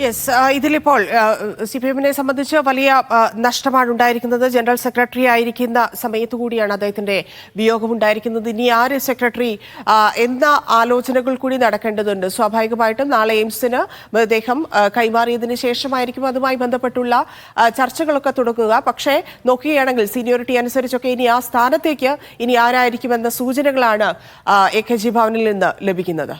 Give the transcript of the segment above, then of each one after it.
Yes ഇതിലിപ്പോൾ C P എമ്മിനെ സംബന്ധിച്ച് വലിയ നഷ്ടമാണ് ഉണ്ടായിരിക്കുന്നത്. ജനറൽ സെക്രട്ടറി ആയിരിക്കുന്ന സമയത്ത് കൂടിയാണ് അദ്ദേഹത്തിന്റെ വിയോഗമുണ്ടായിരിക്കുന്നത്. ഇനി ആര് സെക്രട്ടറി എന്ന ആലോചനകൾ കൂടി നടക്കേണ്ടതുണ്ട്. സ്വാഭാവികമായിട്ടും നാളെ എയിംസിന് മൃതദേഹം കൈമാറിയതിന് ശേഷമായിരിക്കും അതുമായി ബന്ധപ്പെട്ടുള്ള ചർച്ചകളൊക്കെ തുടക്കുക പക്ഷേ നോക്കുകയാണെങ്കിൽ സീനിയോറിറ്റി അനുസരിച്ചൊക്കെ ഇനി ആ സ്ഥാനത്തേക്ക് ഇനി ആരായിരിക്കുമെന്ന സൂചനകളാണ് എ കെ ജി ഭവനിൽ നിന്ന് ലഭിക്കുന്നത്.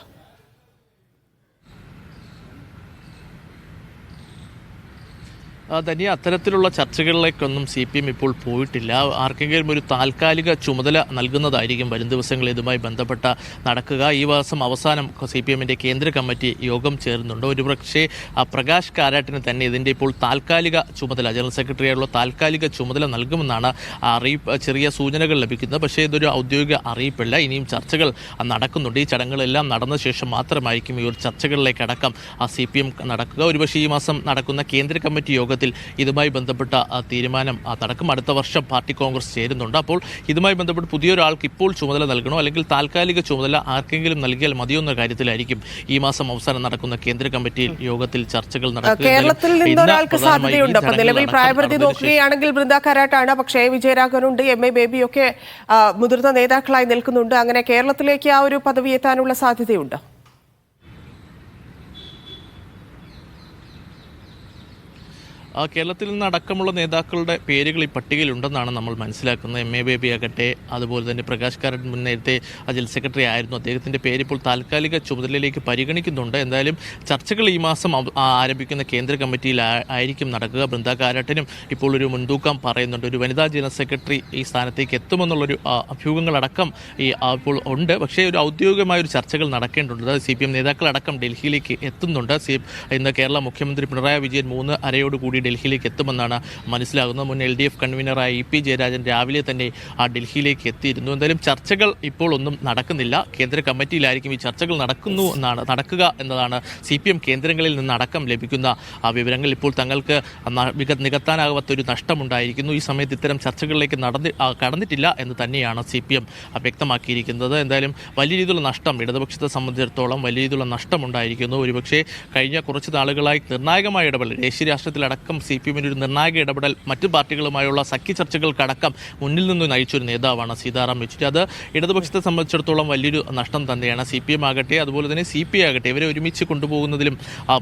ആ, ധനിയ അത്തരത്തിലുള്ള ചർച്ചകളിലേക്കൊന്നും സി പി എം ഇപ്പോൾ പോയിട്ടില്ല. ആർക്കെങ്കിലും ഒരു താൽക്കാലിക ചുമതല നൽകുന്നതായിരിക്കും വരും ദിവസങ്ങളിൽ ഇതുമായി ബന്ധപ്പെട്ട നടക്കുക. ഈ മാസം അവസാനം സി പി എമ്മിന്റെ കേന്ദ്ര കമ്മിറ്റി യോഗം ചേരുന്നുണ്ട്. ഒരുപക്ഷെ പ്രകാശ് കാരാട്ടിന് തന്നെ ഇതിന്റെ ഇപ്പോൾ താൽക്കാലിക ചുമതല ജനറൽ സെക്രട്ടറി സെക്രട്ടറിയായുള്ള താൽക്കാലിക ചുമതല നൽകുമെന്നാണ് അറിയിപ്പ് ചെറിയ സൂചനകൾ ലഭിക്കുന്നത്. പക്ഷേ ഇതൊരു ഔദ്യോഗിക അറിയിപ്പില്ല. ഇനിയും ചർച്ചകൾ നടക്കുന്നുണ്ട്. ഈ ചടങ്ങുകളെല്ലാം നടന്ന ശേഷം മാത്രമായിരിക്കും ഈ ഒരു ചർച്ചകളിലേക്ക് അടക്കം ആ സി പി എം നടക്കുക. ഒരുപക്ഷെ ഈ മാസം നടക്കുന്ന കേന്ദ്ര കമ്മിറ്റി യോഗത്തിൽ ഇതുമായി ബന്ധപ്പെട്ട തീരുമാനം ആ, നടക്കും അടുത്ത വർഷം പാർട്ടി കോൺഗ്രസ് ചേരുന്നുണ്ട്. അപ്പോൾ ഇതുമായി ബന്ധപ്പെട്ട് പുതിയൊരാൾക്ക് ഇപ്പോൾ ചുമതല നൽകണോ? അല്ലെങ്കിൽ താൽക്കാലിക ചുമതല ആർക്കെങ്കിലും നൽകിയാൽ മതിയോ എന്ന കാര്യത്തിലായിരിക്കും ഈ മാസം അവസാനം നടക്കുന്ന കേന്ദ്ര കമ്മിറ്റി യോഗത്തിൽ ചർച്ചകൾ കേരളത്തിൽ സാധ്യതയുണ്ട്. അപ്പൊ ചടങ്ങുകൾ നിലവിൽ പ്രായപരിധി നോക്കുകയാണെങ്കിൽ ബൃന്ദ കാരാട്ടാണ് പക്ഷേ വിജയരാഘവനുണ്ട് എം. എ. ബേബിയൊക്കെ മുതിർന്ന നേതാക്കളായി നിൽക്കുന്നുണ്ട്. അങ്ങനെ കേരളത്തിലേക്ക് ആ ഒരു പദവി എത്താനുള്ള സാധ്യതയുണ്ട്? കേരളത്തിൽ നിന്ന് അടക്കമുള്ള നേതാക്കളുടെ പേരുകൾ ഈ പട്ടികയിലുണ്ടെന്നാണ് നമ്മൾ മനസ്സിലാക്കുന്നത്. എം എ ബേബി ആകട്ടെ അതുപോലെ തന്നെ പ്രകാശ് കാരൻ മുൻ നേരത്തെ ജനറൽ സെക്രട്ടറി ആയിരുന്നു. അദ്ദേഹത്തിന്റെ പേര് ഇപ്പോൾ താൽക്കാലിക ചുമതലയിലേക്ക് പരിഗണിക്കുന്നുണ്ട്. എന്തായാലും ചർച്ചകൾ ഈ മാസം ആരംഭിക്കുന്ന കേന്ദ്ര കമ്മിറ്റിയിൽ ആയിരിക്കും നടക്കുക. ബൃന്ദ കാരാട്ടിനും ഇപ്പോൾ ഒരു മുൻതൂക്കം പറയുന്നുണ്ട്. ഒരു വനിതാ ജനറൽ സെക്രട്ടറി ഈ സ്ഥാനത്തേക്ക് എത്തുമെന്നുള്ളൊരു അഭ്യൂഹങ്ങളടക്കം ഈ ഇപ്പോൾ ഉണ്ട്. പക്ഷേ ഒരു ഔദ്യോഗികമായ ഒരു ചർച്ചകൾ നടക്കേണ്ടതുണ്ട്. സി പി എം നേതാക്കളടക്കം ഡൽഹിയിലേക്ക് എത്തുന്നുണ്ട്. സി ഇന്ന് കേരള മുഖ്യമന്ത്രി പിണറായി വിജയൻ മൂന്ന് അരയോട് കൂടി ഡൽഹിയിലേക്ക് എത്തുമെന്നാണ് മനസ്സിലാകുന്നത്. മുൻ എൽ ഡി എഫ് കൺവീനറായ ഇ പി ജയരാജൻ രാവിലെ തന്നെ ആ ഡൽഹിയിലേക്ക് എത്തിയിരുന്നു എന്തായാലും ചർച്ചകൾ ഇപ്പോൾ ഒന്നും നടക്കുന്നില്ല. കേന്ദ്ര കമ്മിറ്റിയിലായിരിക്കും ഈ ചർച്ചകൾ നടക്കുന്നു എന്നാണ് നടക്കുക എന്നതാണ് സി പി എം കേന്ദ്രങ്ങളിൽ നിന്നടക്കം ലഭിക്കുന്ന ആ വിവരങ്ങൾ. ഇപ്പോൾ തങ്ങൾക്ക് ന- മിക- നികത്താനാകാത്ത ഒരു നഷ്ടമുണ്ടായിരിക്കുന്നു. ഈ സമയത്ത് ഇത്തരം ചർച്ചകളിലേക്ക് നടന്ന് കടന്നിട്ടില്ല എന്ന് തന്നെയാണ് സി പി എം വ്യക്തമാക്കിയിരിക്കുന്നത്. എന്തായാലും വലിയ രീതിയിലുള്ള നഷ്ടം ഇടതുപക്ഷത്തെ സംബന്ധിച്ചിടത്തോളം വലിയ രീതിയിലുള്ള നഷ്ടമുണ്ടായിരിക്കുന്നു. ഒരുപക്ഷെ കഴിഞ്ഞ കുറച്ച് നാളുകളായി നിർണായകമായ ഇടപെടൽ ദേശീയ രാഷ്ട്രീയത്തിലടക്കം സി പി എമ്മിന് ഒരു നിർണായക ഇടപെടൽ മറ്റു പാർട്ടികളുമായുള്ള സഖ്യ ചർച്ചകൾക്കടക്കം മുന്നിൽ നിന്ന് നയിച്ചൊരു നേതാവാണ് സീതാറാം യെച്ചൂരി. അത് ഇടതുപക്ഷത്തെ സംബന്ധിച്ചിടത്തോളം വലിയൊരു നഷ്ടം തന്നെയാണ്. സി പി എം ആകട്ടെ അതുപോലെ തന്നെ സി പി ഐ ആകട്ടെ ഇവരെ ഒരുമിച്ച് കൊണ്ടുപോകുന്നതിലും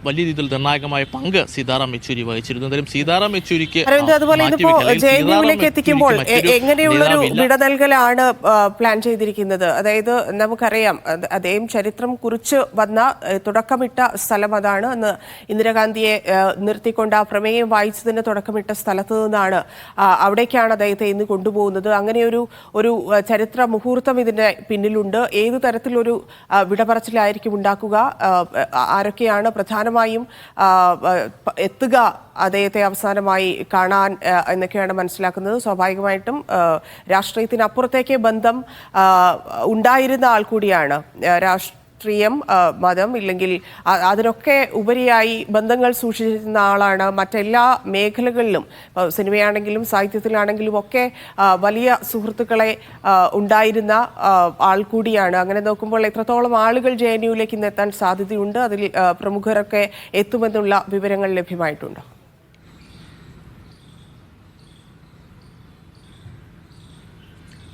വലിയ രീതിയിൽ നിർണായകമായ പങ്ക് സീതാറാം യെച്ചൂരി വഹിച്ചിരുന്നു. എന്തായാലും സീതാറാം യെച്ചൂരിക്ക് അതുപോലെ എൻ എത്തിക്കുമ്പോൾ എങ്ങനെയുള്ളൊരു വിട നൽകലാണ് പ്ലാൻ ചെയ്തിരിക്കുന്നത്? അതായത് നമുക്കറിയാം അദ്ദേഹം ചരിത്രം കുറിച്ച് വന്ന തുടക്കമിട്ട സ്ഥലം അതാണ്. അന്ന് ഇന്ദിരാഗാന്ധിയെ നിർത്തിക്കൊണ്ട് ആ പ്രമേയം വായിച്ചതിന് തുടക്കമിട്ട സ്ഥലത്ത് നിന്നാണ് അവിടേക്കാണ് അദ്ദേഹത്തെ ഇന്ന് കൊണ്ടുപോകുന്നത്. അങ്ങനെ ഒരു ഒരു ചരിത്ര മുഹൂർത്തം ഇതിന്റെ പിന്നിലുണ്ട്. ഏത് തരത്തിലൊരു വിടപറച്ചിലായിരിക്കും ഉണ്ടാക്കുക? ആരൊക്കെയാണ് പ്രധാനമായും എത്തുക അദ്ദേഹത്തെ അവസാനമായി കാണാൻ എന്നൊക്കെയാണ് മനസ്സിലാക്കുന്നത്. സ്വാഭാവികമായിട്ടും രാഷ്ട്രീയത്തിനപ്പുറത്തേക്ക് ബന്ധം ഉണ്ടായിരുന്ന ആൾ കൂടിയാണ് ആ, രാഷ്ട്രീയം മതം ഇല്ലെങ്കിൽ അതിനൊക്കെ ഉപരിയായി ബന്ധങ്ങൾ സൂക്ഷിച്ചിരുന്ന ആളാണ് മറ്റെല്ലാ മേഖലകളിലും. സിനിമയാണെങ്കിലും സാഹിത്യത്തിലാണെങ്കിലും ഒക്കെ വലിയ സുഹൃത്തുക്കളെ ഉണ്ടായിരുന്ന ആൾ കൂടിയാണ്. അങ്ങനെ നോക്കുമ്പോൾ എത്രത്തോളം ആളുകൾ ജെ എൻ യുവിലേക്ക് ഇന്ന് എത്താൻ സാധ്യതയുണ്ട് അതിൽ പ്രമുഖരൊക്കെ എത്തുമെന്നുള്ള വിവരങ്ങൾ ലഭ്യമായിട്ടുണ്ട്.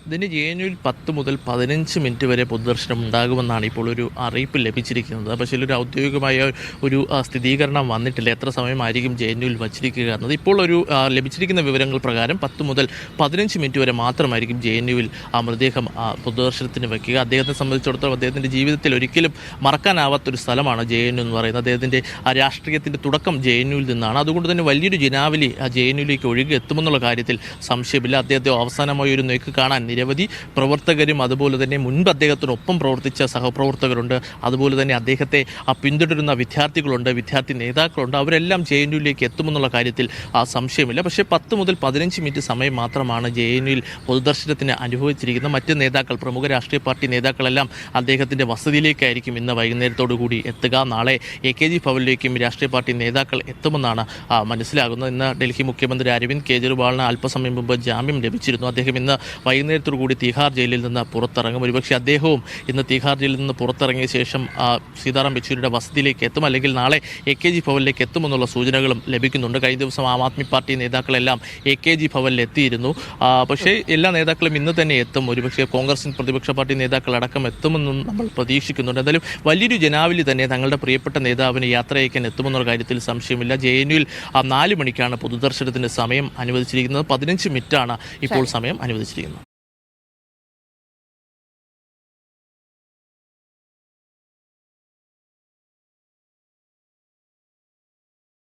ഇതിന് ജെ എൻ യുവിൽ പത്ത് മുതൽ പതിനഞ്ച് മിനിറ്റ് വരെ പൊതുദർശനം ഉണ്ടാകുമെന്നാണ് ഇപ്പോൾ ഒരു അറിയിപ്പ് ലഭിച്ചിരിക്കുന്നത്. പക്ഷേ ഒരു ഔദ്യോഗികമായ ഒരു സ്ഥിരീകരണം വന്നിട്ടില്ല. എത്ര സമയമായിരിക്കും ജെ എൻ യുവിൽ വച്ചിരിക്കുക എന്നത് ഇപ്പോൾ ഒരു ലഭിച്ചിരിക്കുന്ന വിവരങ്ങൾ പ്രകാരം പത്ത് മുതൽ പതിനഞ്ച് മിനിറ്റ് വരെ മാത്രമായിരിക്കും ജെ എൻ യുവിൽ ആ മൃതദേഹം പൊതുദർശനത്തിന് വയ്ക്കുക അദ്ദേഹത്തെ സംബന്ധിച്ചിടത്തോളം അദ്ദേഹത്തിന്റെ ജീവിതത്തിൽ ഒരിക്കലും മറക്കാനാവാത്തൊരു സ്ഥലമാണ് ജെ എൻ എന്ന് പറയുന്നത്. അദ്ദേഹത്തിന്റെ ആ രാഷ്ട്രീയത്തിന്റെ തുടക്കം ജെ എൻ നിന്നാണ്. അതുകൊണ്ട് തന്നെ വലിയൊരു ജനാവലി ആ ജെ എൻ യുവിലേക്ക് ഒഴുകി എത്തുമെന്നുള്ള കാര്യത്തിൽ സംശയമില്ല. അദ്ദേഹത്തെ അവസാനമായി ഒരു നോക്ക് കാണാൻ നിരവധി പ്രവർത്തകരും അതുപോലെ തന്നെ മുൻപ് അദ്ദേഹത്തിനൊപ്പം പ്രവർത്തിച്ച സഹപ്രവർത്തകരുണ്ട്. അതുപോലെ തന്നെ അദ്ദേഹത്തെ പിന്തുടരുന്ന വിദ്യാർത്ഥികളുണ്ട് വിദ്യാർത്ഥി നേതാക്കളുണ്ട്. അവരെല്ലാം ജെ എൻ യുയിലേക്ക് എത്തുമെന്നുള്ള കാര്യത്തിൽ ആ സംശയമില്ല. പക്ഷേ പത്ത് മുതൽ പതിനഞ്ച് മിനിറ്റ് സമയം മാത്രമാണ് ജെ എൻ യുയിൽ പൊതുദർശനത്തിന് അനുഭവിച്ചിരിക്കുന്നത്. മറ്റ് നേതാക്കൾ പ്രമുഖ രാഷ്ട്രീയ പാർട്ടി നേതാക്കളെല്ലാം അദ്ദേഹത്തിന്റെ വസതിയിലേക്കായിരിക്കും ഇന്ന് വൈകുന്നേരത്തോടു കൂടി എത്തുക. നാളെ എ കെ ജി ഭവനിലേക്കും രാഷ്ട്രീയ പാർട്ടി നേതാക്കൾ എത്തുമെന്നാണ് മനസ്സിലാകുന്നത്. ഇന്ന് ഡൽഹി മുഖ്യമന്ത്രി അരവിന്ദ് കെജ്രിവാളിന് അല്പസമയം മുമ്പ് ജാമ്യം ലഭിച്ചിരുന്നു. അദ്ദേഹം ഇന്ന് വൈകുന്നേരത്തോട് മണിയോടുകൂടി തീഹാർ ജയിലിൽ നിന്ന് പുറത്തിറങ്ങും. ഒരുപക്ഷെ അദ്ദേഹവും ഇന്ന് തീഹാർ ജയിലിൽ നിന്ന് പുറത്തിറങ്ങിയ ശേഷം ആ, സീതാറാം യെച്ചൂരിയുടെ വസതിയിലേക്ക് എത്തും. അല്ലെങ്കിൽ നാളെ എ കെ ജി ഭവനിലേക്ക് എത്തുമെന്നുള്ള സൂചനകളും ലഭിക്കുന്നുണ്ട്. കഴിഞ്ഞ ദിവസം ആം ആദ്മി പാർട്ടി നേതാക്കളെല്ലാം എ കെ ജി ഭവനിൽ എത്തിയിരുന്നു. പക്ഷേ എല്ലാ നേതാക്കളും ഇന്ന് തന്നെ എത്തും. ഒരുപക്ഷെ കോൺഗ്രസ് പ്രതിപക്ഷ പാർട്ടി നേതാക്കളടക്കം എത്തുമെന്നും നമ്മൾ പ്രതീക്ഷിക്കുന്നുണ്ട്. എന്തായാലും വലിയൊരു ജനാവലി തന്നെ തങ്ങളുടെ പ്രിയപ്പെട്ട നേതാവിന് യാത്ര അയക്കാൻ എത്തുമെന്നുള്ള കാര്യത്തിൽ സംശയമില്ല. ജെ എൻ യുയിൽ നാല് മണിക്കാണ് പൊതുദർശനത്തിന് സമയം അനുവദിച്ചിരിക്കുന്നത്. പതിനഞ്ച് മിനിറ്റാണ് ഇപ്പോൾ സമയം അനുവദിച്ചിരിക്കുന്നത്.